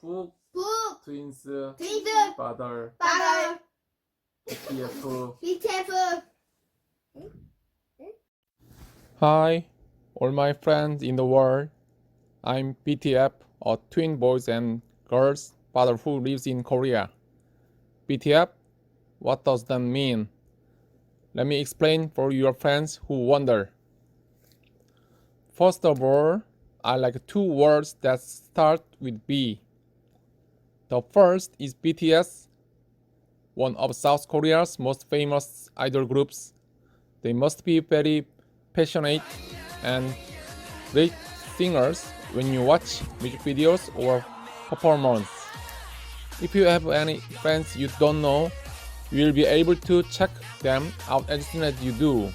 북 북, 트윈스 트윈스, father 빠들, BTF BTF. Hi all my friends in the world I'm BTF a twin boys and girls father who lives in Korea BTF what does that mean let me explain for your friends who wonder First of all, I like two words that start with B. The first is BTS, one of South Korea's most famous idol groups. They must be very passionate and great singers when you watch music videos or performance. If you have any friends you don't know, you will be able to check them out as soon as you do.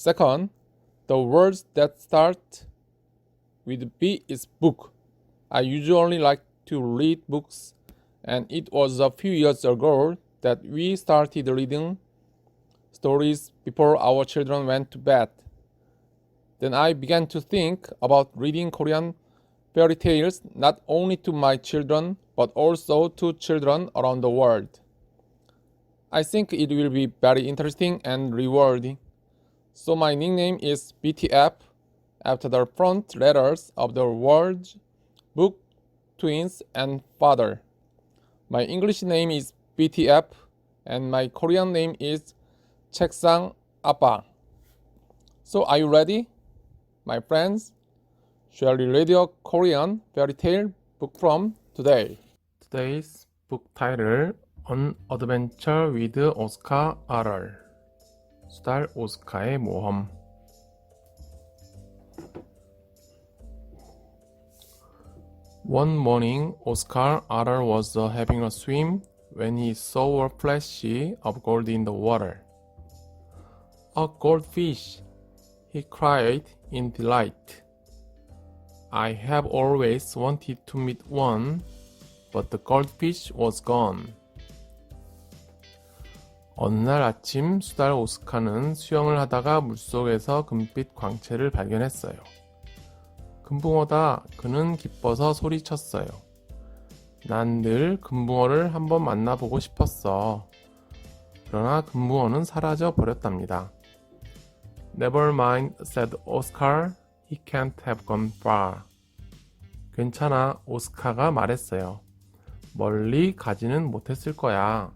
Second, the words that start with B is book. I usually like to read books, and it was a few years ago that we started reading stories before our children went to bed. Then I began to think about reading Korean fairy tales not only to my children but also to children around the world. I think it will be very interesting and rewarding. So my nickname is BTF after the front letters of the words book, twins, and father. My English name is BTF and my Korean name is Cheksang Appa. So are you ready? My friends, shall we read your Korean fairy tale book from today? Today's book title An Adventure with Oscar Aral. 수달 오스카의 모험 One morning, Oscar Otter was uh, having a swim when he saw a flash of gold in the water. A goldfish, he cried in delight. I have always wanted to meet one, but the goldfish was gone. 어느 날 아침 수달 오스카는 수영을 하다가 물속에서 금빛 광채를 발견했어요. 금붕어다. 그는 기뻐서 소리쳤어요. 난 늘 금붕어를 한번 만나보고 싶었어. 그러나 금붕어는 사라져 버렸답니다. Never mind, said Oscar. He can't have gone far. 괜찮아, 오스카가 말했어요. 멀리 가지는 못했을 거야.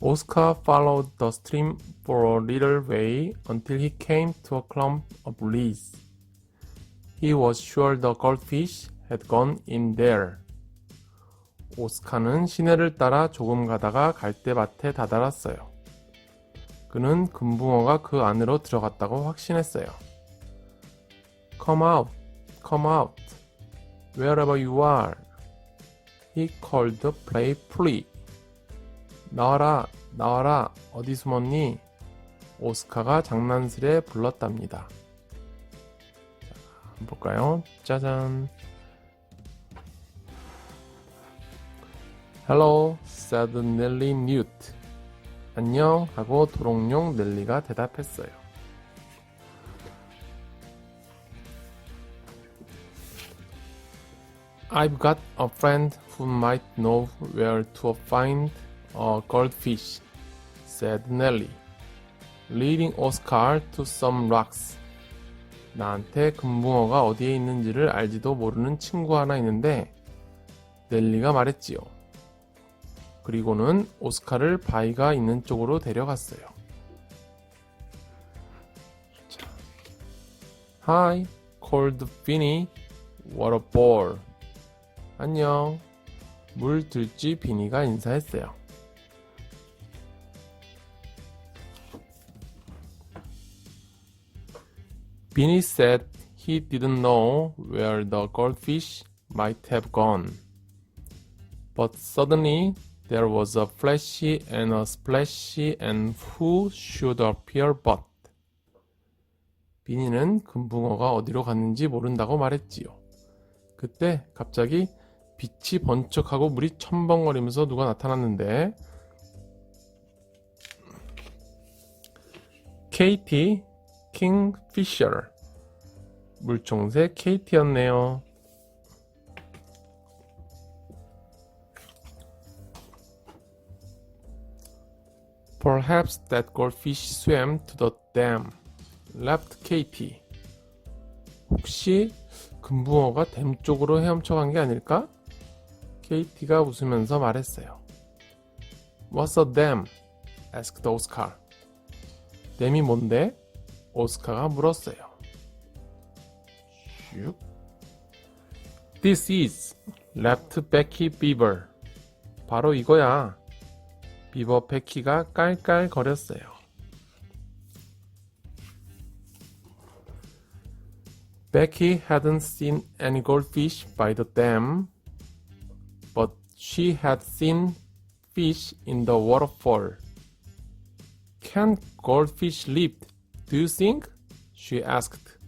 Oscar followed the stream for a little way until he came to a clump of reeds. He was sure the goldfish had gone in there. 오스카는 시내를 따라 조금 가다가 갈대밭에 다다랐어요. 그는 금붕어가 그 안으로 들어갔다고 확신했어요. Come out, come out, wherever you are. He called playfully. 나와라, 나와라, 어디 숨었니? 오스카가 장난스레 불렀답니다. 자, 한번 볼까요? 짜잔. Hello, said Nelly Newt. 안녕 하고 도롱뇽 넬리가 대답했어요. I've got a friend who might know where to find a goldfish, said Nelly, leading Oscar to some rocks. 나한테 금붕어가 어디에 있는지를 알지도 모르는 친구 하나 있는데, 넬리가 말했지요. 그리고는 오스카를 바위가 있는 쪽으로 데려갔어요. 자. Hi, called Finny. What a ball. 안녕. 물 들쥐 비니가 인사했어요. Binny said he didn't know where the goldfish might have gone. But suddenly There was a flashy and a splashy and who should appear but. 비니는 금붕어가 어디로 갔는지 모른다고 말했지요. 그때 갑자기 빛이 번쩍하고 물이 첨벙거리면서 누가 나타났는데 케이티 킹피셔 물총새 케이티였네요. Perhaps that goldfish swam to the dam, left Katie. 혹시 금붕어가 댐 쪽으로 헤엄쳐 간 게 아닐까? 케이티가 웃으면서 말했어요. What's a dam? asked Oscar. 댐이 뭔데? 오스카가 물었어요. 슉. This is left Becky Beaver. 바로 이거야. 비버 베키가 깔깔거렸어요. Becky hadn't seen any goldfish by the dam, but she had seen fish in the waterfall. Can goldfish live? Do you think? She asked.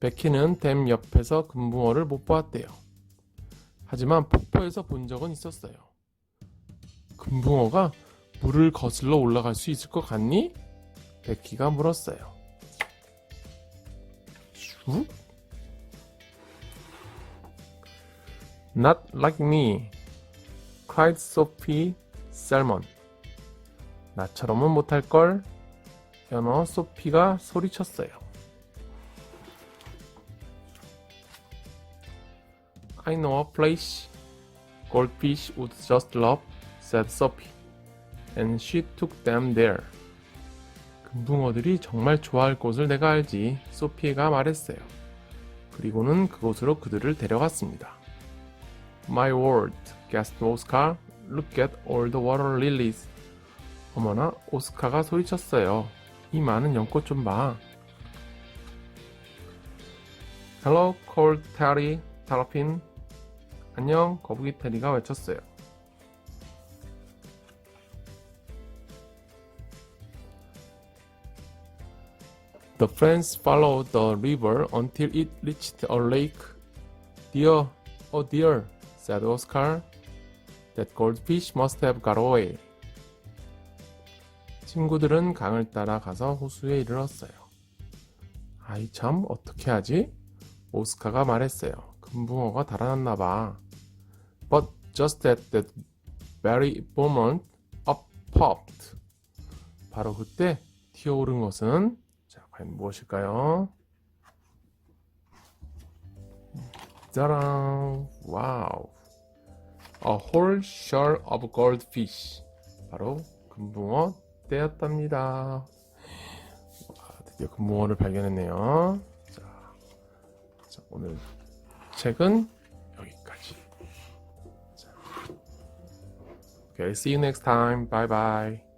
베키는 댐 옆에서 금붕어를 못 보았대요. 하지만 폭포에서 본 적은 있었어요. 금붕어가 물을 거슬러 올라갈 수 있을 것 같니? 베키가 물었어요. 슉? Not like me, cried Sophie Salmon. 나처럼은 못할걸? 연어 소피가 소리쳤어요. I know a place goldfish would just love, said Sophie. And she took them there. 금붕어들이 정말 좋아할 곳을 내가 알지, 소피가 말했어요. 그리고는 그곳으로 그들을 데려갔습니다. My word, gasped Oscar. Look at all the water lilies. 어머나, 오스카가 소리쳤어요. 이 많은 연꽃 좀 봐. Hello, called Terry, Tarpin. 안녕, 거북이 테리가 외쳤어요. The friends followed the river until it reached a lake. Dear, oh dear, said Oscar. That goldfish must have got away. 친구들은 강을 따라 가서 호수에 이르렀어요. 아이 참 어떻게 하지? 오스카가 말했어요. 금붕어가 달아났나 봐. But just at that very moment, up popped. 바로 그때 튀어오른 것은 자 과연 무엇일까요? 짜란! 와우! A whole shell of goldfish. 바로 금붕어 떼였답니다. 와, 드디어 금붕어를 발견했네요. 자, 자, 오늘 책은 여기까지. 자. Okay, see you next time. Bye bye.